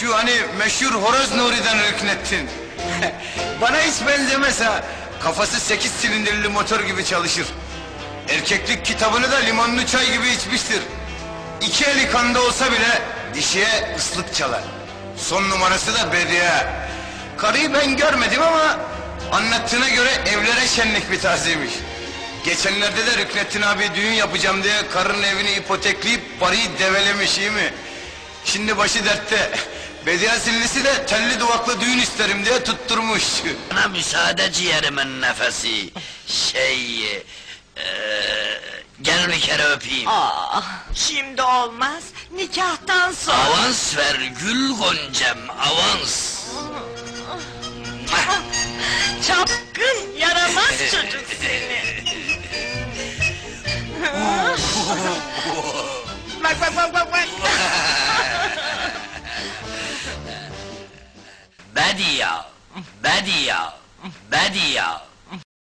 Şu hani meşhur Horoz Nuri'den Rüknettin. Bana hiç benzemez. Kafası sekiz silindirli motor gibi çalışır. Erkeklik kitabını da limonlu çay gibi içmiştir. İki eli kanda olsa bile dişiye ıslık çalar. Son numarası da Bediye. Karıyı ben görmedim ama anlattığına göre evlere şenlik bir tarzıymış. Geçenlerde de Rüknettin abi düğün yapacağım diye karının evini ipotekleyip parayı develemiş iyi mi? Şimdi başı dertte. Bediye Sillisi de telli duvaklı düğün isterim diye tutturmuş. Bana müsaade ciğerimin nefesi. Şey... eee, gel bir kere öpeyim. Aa, şimdi olmaz. Nikahtan sonra. Avans ver gül goncem, avans. Çapkın, yaramaz çocuk seni. bak bak bak bak bak. بديع بديع بديع.